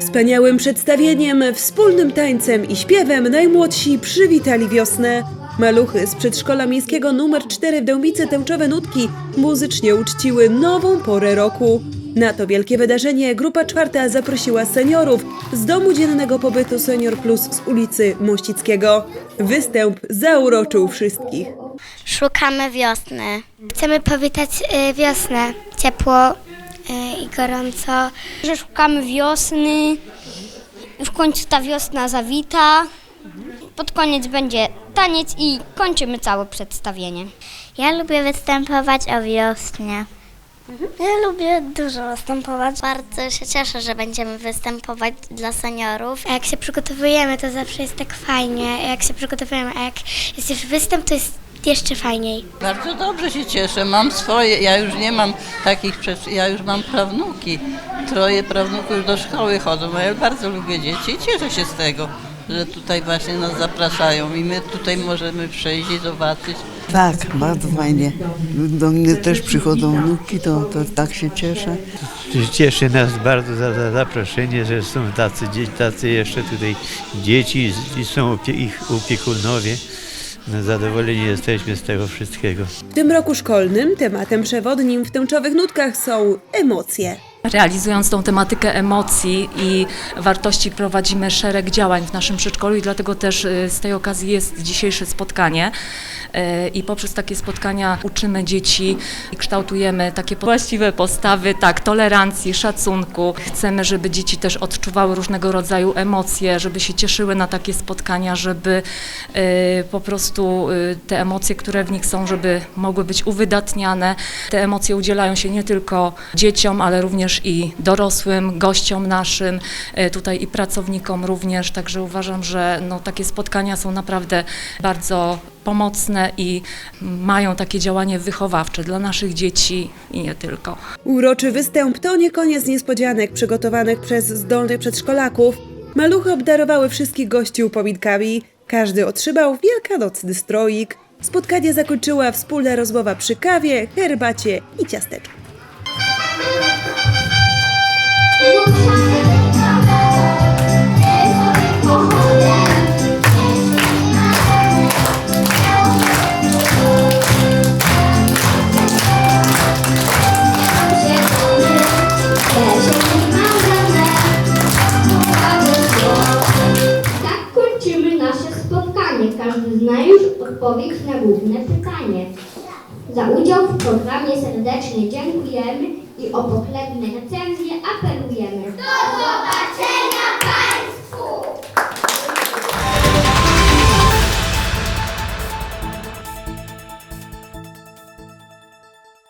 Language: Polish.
Wspaniałym przedstawieniem, wspólnym tańcem i śpiewem najmłodsi przywitali wiosnę. Maluchy z przedszkola miejskiego numer 4 w Dębicy Tęczowe Nutki muzycznie uczciły nową porę roku. Na to wielkie wydarzenie grupa czwarta zaprosiła seniorów z Domu Dziennego Pobytu Senior Plus z ulicy Mościckiego. Występ zauroczył wszystkich. Szukamy wiosny. Chcemy powitać y, wiosnę, ciepło i gorąco. Że szukamy wiosny. W końcu ta wiosna zawita. Pod koniec będzie taniec i kończymy całe przedstawienie. Ja lubię występować o wiosnie. Ja lubię dużo występować. Bardzo się cieszę, że będziemy występować dla seniorów. A jak się przygotowujemy, to zawsze jest tak fajnie. Jak się przygotowujemy, a jak jest już występ, to jest jeszcze fajniej. Bardzo dobrze się cieszę. Mam swoje, ja już nie mam takich, ja już mam prawnuki. Troje prawnuków już do szkoły chodzą, a ja bardzo lubię dzieci i cieszę się z tego, że tutaj właśnie nas zapraszają i my tutaj możemy przejść i zobaczyć. Tak, bardzo fajnie. Do mnie też przychodzą wnuki, to, to tak się cieszę. Cieszy nas bardzo za, za zaproszenie, że są tacy, tacy jeszcze tutaj dzieci i są opie, ich opiekunowie. Zadowoleni jesteśmy z tego wszystkiego. W tym roku szkolnym tematem przewodnim w tęczowych nutkach są emocje. Realizując tą tematykę emocji i wartości prowadzimy szereg działań w naszym przedszkolu i dlatego też y, z tej okazji jest dzisiejsze spotkanie. Y, I poprzez takie spotkania uczymy dzieci i kształtujemy takie właściwe postawy, tak, tolerancji, szacunku. Chcemy, żeby dzieci też odczuwały różnego rodzaju emocje, żeby się cieszyły na takie spotkania, żeby y, po prostu y, te emocje, które w nich są, żeby mogły być uwydatniane. Te emocje udzielają się nie tylko dzieciom, ale również i dorosłym, gościom naszym, e, tutaj i pracownikom również, także uważam, że no, takie spotkania są naprawdę bardzo pomocne i mają takie działanie wychowawcze dla naszych dzieci i nie tylko. Uroczy występ to nie koniec niespodzianek przygotowanych przez zdolnych przedszkolaków. Maluchy obdarowały wszystkich gości upominkami. Każdy otrzymał wielkanocny stroik. Spotkanie zakończyła wspólna rozmowa przy kawie, herbacie i ciasteczku. Zna już odpowiedź na główne pytanie. Za udział w programie serdecznie dziękujemy i o pochlebne recenzje apelujemy.